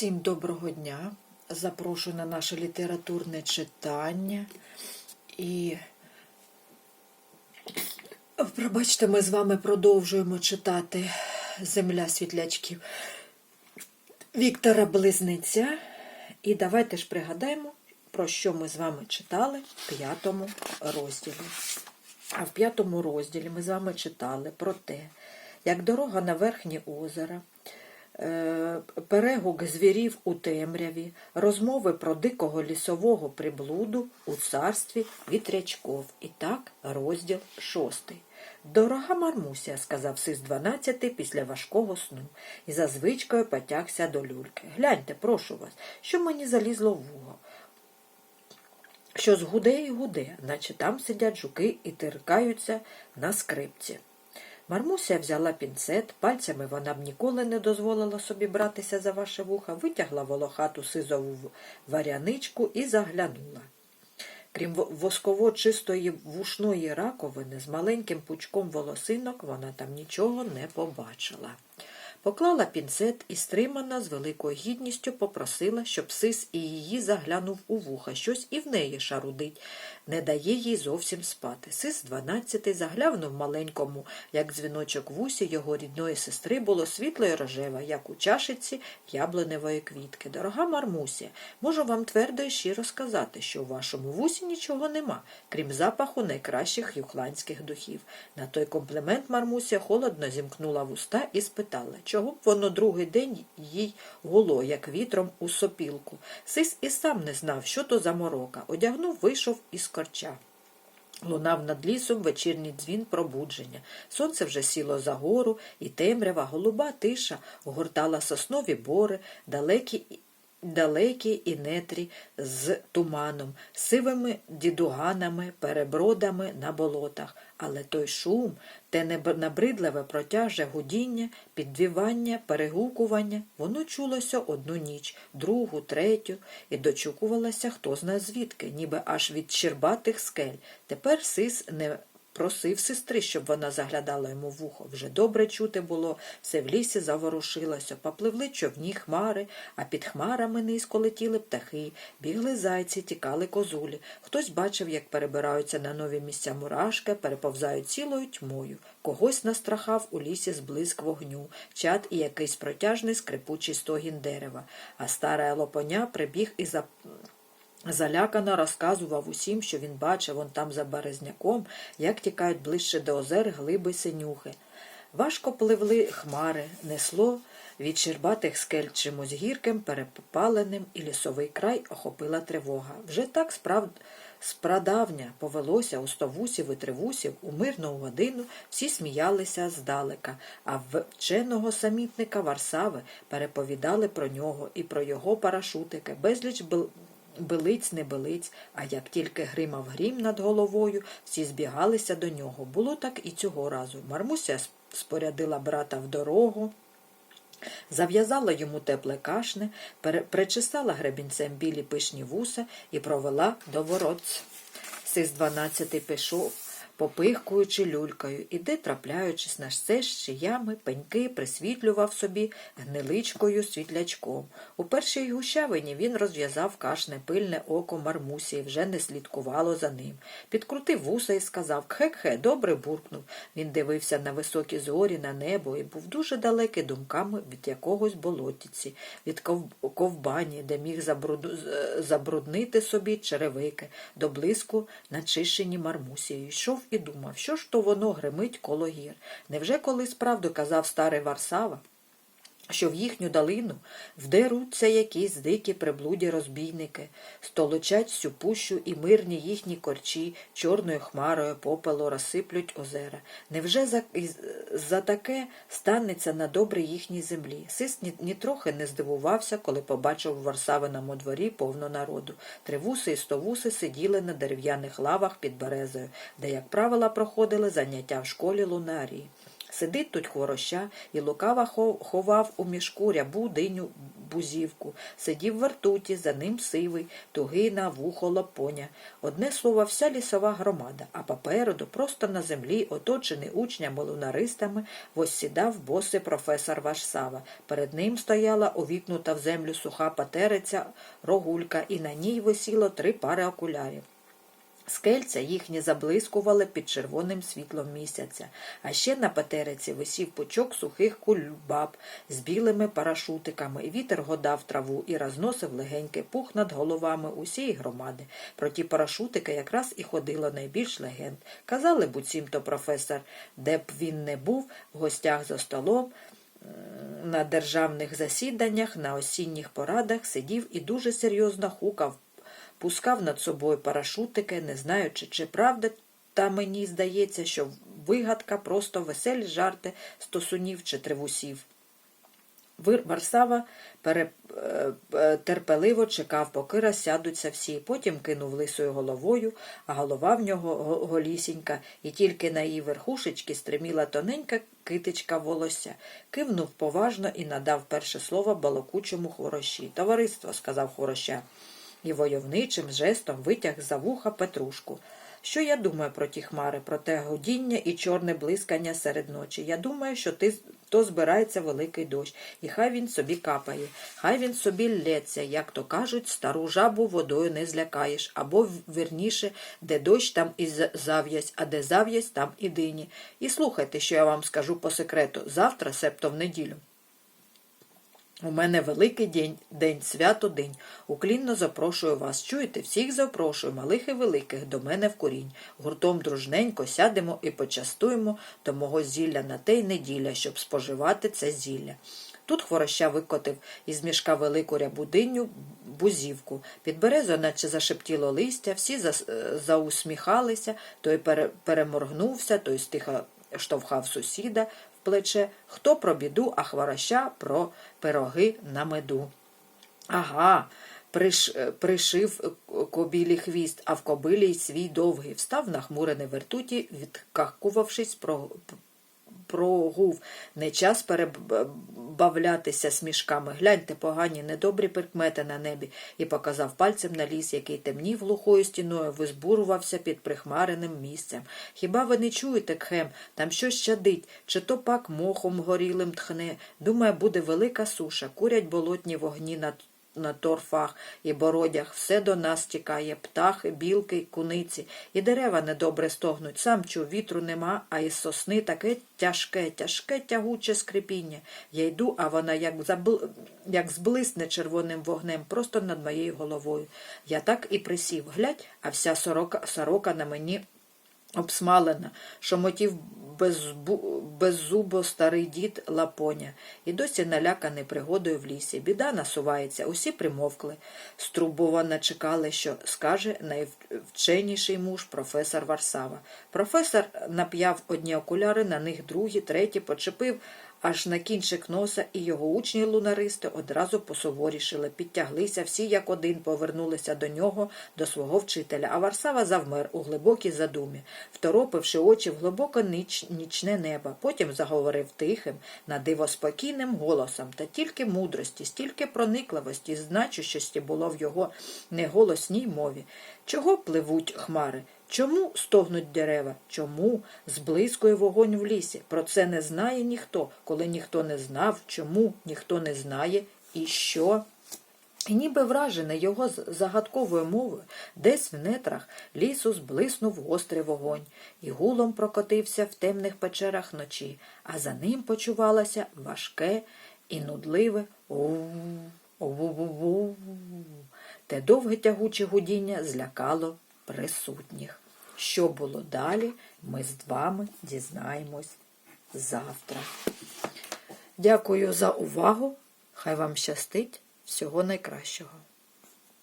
Всім доброго дня. Запрошую на наше літературне читання. І пробачте, ми з вами продовжуємо читати Земля світлячків Віктора Близниця. І давайте ж пригадаємо, про що ми з вами читали в п'ятому розділі. А в п'ятому розділі ми з вами читали про те, як дорога на верхнє озеро, перегук звірів у темряві, розмови про дикого лісового приблуду у царстві вітрячков. І так, розділ шостий. Дорога Мармуся, сказав сис дванадцятий після важкого сну, і за звичкою потягся до люльки. Гляньте, прошу вас, що мені залізло в вуго. Що згуде і гуде, наче там сидять жуки і тиркаються на скрипці. Мармуся взяла пінцет, пальцями вона б ніколи не дозволила собі братися за ваше вуха, витягла волохату сизову варяничку і заглянула. Крім восково чистої вушної раковини з маленьким пучком волосинок вона там нічого не побачила. Поклала пінцет і стримана з великою гідністю попросила, щоб сис і її заглянув у вуха. Щось і в неї шарудить, не дає їй зовсім спати. Сис дванадцятий заглянув маленькому, як дзвіночок в усі його рідної сестри було світло й рожеве, як у чашиці яблуневої квітки. Дорога Мармуся, можу вам твердо і щиро сказати, що у вашому вусі нічого нема, крім запаху найкращих юхландських духів. На той комплімент Мармуся холодно зімкнула вуста і спитала, чого б воно другий день їй гуло, як вітром у сопілку. Сис і сам не знав, що то за морока. Одягнув, вийшов із корча. Лунав над лісом вечірній дзвін пробудження. Сонце вже сіло за гору, і темрява, голуба тиша огортала соснові бори, далекі Далекі і нетрі з туманом, сивими дідуганами, перебродами на болотах, але той шум, те набридливе протяже гудіння, підвівання, перегукування, воно чулося одну ніч, другу, третю, і дочукувалося хто зна звідки, ніби аж від щербатих скель. Тепер сис не Просив сестри, щоб вона заглядала йому в ухо. Вже добре чути було, все в лісі заворушилося, попливли човні хмари, а під хмарами низько летіли птахи, бігли зайці, тікали козулі. Хтось бачив, як перебираються на нові місця мурашки, переповзають цілою тьмою. Когось настрахав у лісі зблиск вогню, чад і якийсь протяжний скрипучий стогін дерева. А стара лопоня прибіг і за. Залякано розказував усім, що він бачив он там за березняком, як тікають ближче до озер глиби синюхи. Важко пливли хмари, несло від щербатих скель чимось гірким, перепаленим, і лісовий край охопила тривога. Вже так справ... спрадавня повелося у стовусів і тривусів у мирну годину всі сміялися здалека, а вченого самітника Варсави переповідали про нього і про його парашутики, безліч бил... Билиць не билиць, а як тільки гримав грім над головою, всі збігалися до нього. Було так і цього разу. Мармуся спорядила брата в дорогу, зав'язала йому тепле кашне, причесала гребінцем білі пишні вуса і провела до ворот. Сис дванадцятий пішов попихкуючи люлькою, і де, трапляючись на все щиями, пеньки присвітлював собі гниличкою світлячком. У першій гущавині він розв'язав кашне пильне око Мармусі і вже не слідкувало за ним. Підкрутив вуса і сказав Кхе-кхе, добре буркнув. Він дивився на високі зорі, на небо і був дуже далекий думками від якогось болотіці, від ковбані, де міг забруднити собі черевики, до блиску начищені Мармусією. Йшов і думав, що ж то воно гримить коло гір. Невже колись правду казав старий Варсава? Що в їхню долину вдеруться якісь дикі приблуді розбійники, столочать всю пущу і мирні їхні корчі чорною хмарою попелу розсиплють озера. Невже за, за таке станеться на добрій їхній землі? Сис ні, ні не здивувався, коли побачив у Варсавиному дворі повно народу. Тривуси і стовуси сиділи на дерев'яних лавах під березою, де, як правило, проходили заняття в школі лунарії. Сидить тут хвороща і лукава ховав у мішку рябу диню бузівку. Сидів в ртуті, за ним сивий, тугий на вухо лапоня. Одне слово, вся лісова громада, а попереду, просто на землі, оточений учнями-лунаристами, воссідав босий професор Вашсава. Перед ним стояла увікнута в землю суха патериця, рогулька, і на ній висіло три пари окулярів. Скельця їхні заблискували під червоним світлом місяця, а ще на патериці висів пучок сухих кульбаб з білими парашутиками. І Вітер годав траву і розносив легенький пух над головами усієї громади. Про ті парашутики якраз і ходило найбільш легенд. Казали буцімто професор, де б він не був, в гостях за столом. На державних засіданнях, на осінніх порадах сидів і дуже серйозно хукав пускав над собою парашутики, не знаючи, чи правда, та мені здається, що вигадка просто веселі жарти стосунів чи тривусів. Варсава е, е, терпеливо чекав, поки розсядуться всі, потім кинув лисою головою, а голова в нього голісінька, і тільки на її верхушечки стриміла тоненька китичка волосся. Кивнув поважно і надав перше слово балокучому хворощі. Товариство, сказав хвороща, і войовничим жестом витяг за вуха Петрушку. Що я думаю про ті хмари, про те годіння і чорне блискання серед ночі? Я думаю, що ти то збирається великий дощ, і хай він собі капає, хай він собі лється, як то кажуть, стару жабу водою не злякаєш, або вірніше, де дощ, там і зав'язь, а де зав'язь, там і дині. І слухайте, що я вам скажу по секрету, завтра, септо в неділю. У мене великий день, день, свято день. Уклінно запрошую вас. Чуєте, всіх запрошую, малих і великих, до мене в корінь. Гуртом дружненько сядемо і почастуємо до мого зілля на те й неділя, щоб споживати це зілля. Тут хвороща викотив із мішка велику рябудиню бузівку. Під березою наче зашептіло листя, всі е, заусміхалися, той пере- переморгнувся, той стиха штовхав сусіда плече. Хто про біду, а хвороща про пироги на меду. Ага, приш, е, пришив кобілі хвіст, а в кобилі свій довгий. Встав нахмурений вертуті, відкахкувавшись про, прогув. Не час перебавлятися смішками. Гляньте, погані, недобрі прикмети на небі, і показав пальцем на ліс, який темнів глухою стіною, визбурувався під прихмареним місцем. Хіба ви не чуєте, Кхем, там щось чадить, чи то пак мохом горілим тхне. Думаю, буде велика суша, курять болотні вогні над на торфах і бородях все до нас тікає, птахи, білки, куниці, і дерева недобре стогнуть. Сам чув, вітру нема, а із сосни таке тяжке, тяжке, тягуче скрипіння. Я йду, а вона як, забл... як зблисне червоним вогнем просто над моєю головою. Я так і присів. Глядь, а вся сорока, сорока на мені обсмалена, шомотів беззбу... беззубо старий дід Лапоня, і досі наляканий пригодою в лісі. Біда насувається, усі примовкли. Струбовано чекали, що скаже найвченіший муж професор Варсава. Професор нап'яв одні окуляри, на них другі, треті, почепив аж на кінчик носа, і його учні лунаристи одразу посуворішили, підтяглися, всі як один повернулися до нього, до свого вчителя. А Варсава завмер у глибокій задумі, второпивши очі в глибоко ніч, нічне небо. Потім заговорив тихим, на диво спокійним голосом, та тільки мудрості, стільки проникливості, значущості було в його неголосній мові. Чого пливуть хмари? Чому стогнуть дерева? Чому зблискує вогонь в лісі? Про це не знає ніхто, коли ніхто не знав, чому ніхто не знає і що. І ніби вражений його загадковою мовою, десь в нетрах лісу зблиснув гострий вогонь, і гулом прокотився в темних печерах ночі, а за ним почувалося важке і нудливе «оу-оу-оу-оу». Те довге тягуче гудіння злякало присутніх. Що було далі, ми з вами дізнаємось завтра. Дякую за увагу. Хай вам щастить. Всього найкращого.